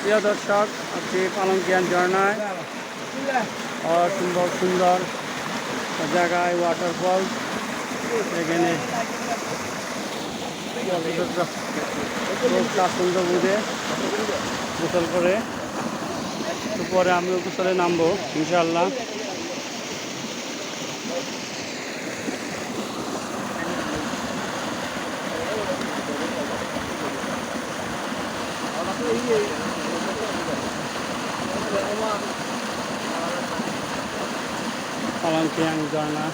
প্রিয় দর্শক, আজকে পালঙ্কিয়ান ঝর্ণায় অসম্ভব সুন্দর জায়গায় ওয়াটারফল এখানে সুন্দর বুঝে গোসল করে। পরে আমিও গোসলে নামবো ইনশাল্লাহ পালঙ্কিয়াং ঝর্ণা